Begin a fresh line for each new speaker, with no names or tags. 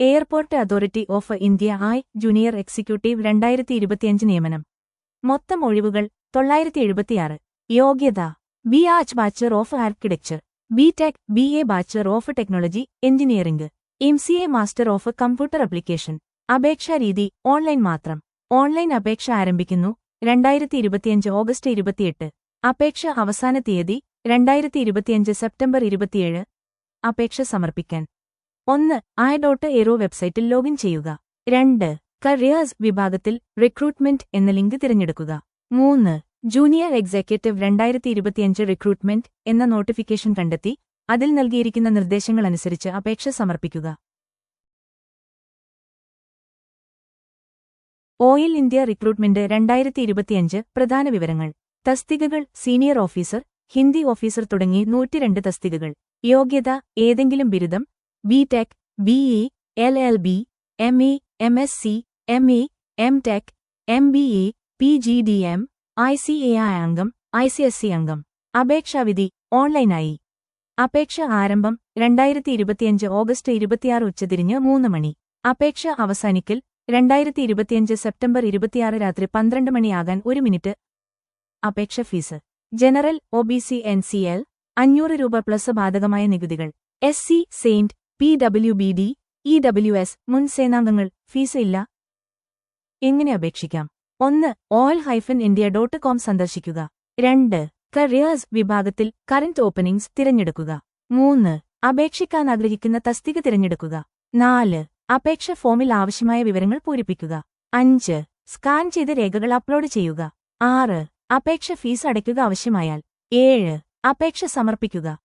Airport authority of India I junior executive രണ്ടായിരത്തി ഇരുപത്തിയഞ്ച് നിയമനം. മൊത്തം ഒഴിവുകൾ തൊള്ളായിരത്തി എഴുപത്തിയാറ് യോഗ്യത. B arch bachelor of architecture. B tech B E bachelor of technology engineering M C A master of computer application. അപേക്ഷാ രീതി ഓൺലൈൻ മാത്രം. ഓൺലൈൻ അപേക്ഷ ആരംഭിക്കുന്നു രണ്ടായിരത്തി ഇരുപത്തിയഞ്ച് ഓഗസ്റ്റ് ഇരുപത്തിയെട്ട്. അപേക്ഷ അവസാന തീയതി രണ്ടായിരത്തി ഇരുപത്തിയഞ്ച് സെപ്റ്റംബർ ഇരുപത്തിയേഴ്. അപേക്ഷ സമർപ്പിക്കാൻ. ഒന്ന് ആയ ഡോട്ട് എറോ വെബ്സൈറ്റിൽ ലോഗിൻ ചെയ്യുക. രണ്ട് കരിയേഴ്സ് വിഭാഗത്തിൽ റിക്രൂട്ട്മെന്റ് എന്ന ലിങ്ക് തിരഞ്ഞെടുക്കുക. മൂന്ന് ജൂനിയർ എക്സിക്യൂട്ടീവ് രണ്ടായിരത്തി ഇരുപത്തിയഞ്ച് റിക്രൂട്ട്മെന്റ് എന്ന നോട്ടിഫിക്കേഷൻ കണ്ടെത്തി അതിൽ നൽകിയിരിക്കുന്ന നിർദ്ദേശങ്ങൾ അനുസരിച്ച് അപേക്ഷ സമർപ്പിക്കുക. ഓയിൽ ഇന്ത്യ റിക്രൂട്ട്മെന്റ് രണ്ടായിരത്തി ഇരുപത്തിയഞ്ച് പ്രധാന വിവരങ്ങൾ. തസ്തികകൾ സീനിയർ ഓഫീസർ ഹിന്ദി ഓഫീസർ തുടങ്ങി നൂറ്റിരണ്ട് തസ്തികകൾ. യോഗ്യത ഏതെങ്കിലും ബിരുദം B tech B E L L B M A M S C M A M tech M B A P G D M I C A I അംഗം ഐ സി എസ് സി അംഗം അപേക്ഷാവിധി ഓൺലൈനായി. അപേക്ഷ ആരംഭം രണ്ടായിരത്തി ഇരുപത്തിയഞ്ച് August ഇരുപത്തിയാറ് ഉച്ചതിരിഞ്ഞ് മൂന്ന് മണി. അപേക്ഷ അവസാനിക്കൽ രണ്ടായിരത്തി ഇരുപത്തിയഞ്ച് സെപ്റ്റംബർ ഇരുപത്തിയാറ് രാത്രി പന്ത്രണ്ട് മണിയാകാൻ ഒരു മിനിറ്റ്. അപേക്ഷ fees. General O B C N C L അഞ്ഞൂറ് രൂപ പ്ലസ് ബാധകമായ നികുതികൾ. S C Saint P W B D E W S മുൻ സേനാംഗങ്ങൾ ഫീസ് ഇല്ല. എങ്ങനെ അപേക്ഷിക്കാം? ഒന്ന് oil hyphen India dot com സന്ദർശിക്കുക. രണ്ട് കരിയേഴ്സ് വിഭാഗത്തിൽ കറന്റ് ഓപ്പണിംഗ്സ് തിരഞ്ഞെടുക്കുക. മൂന്ന് അപേക്ഷിക്കാൻ ആഗ്രഹിക്കുന്ന തസ്തിക തിരഞ്ഞെടുക്കുക. നാല് അപേക്ഷ ഫോമിൽ ആവശ്യമായ വിവരങ്ങൾ പൂരിപ്പിക്കുക. അഞ്ച് സ്കാൻ ചെയ്ത രേഖകൾ അപ്ലോഡ് ചെയ്യുക. ആറ് അപേക്ഷ ഫീസ് അടയ്ക്കുക ആവശ്യമായാൽ. ഏഴ് അപേക്ഷ സമർപ്പിക്കുക.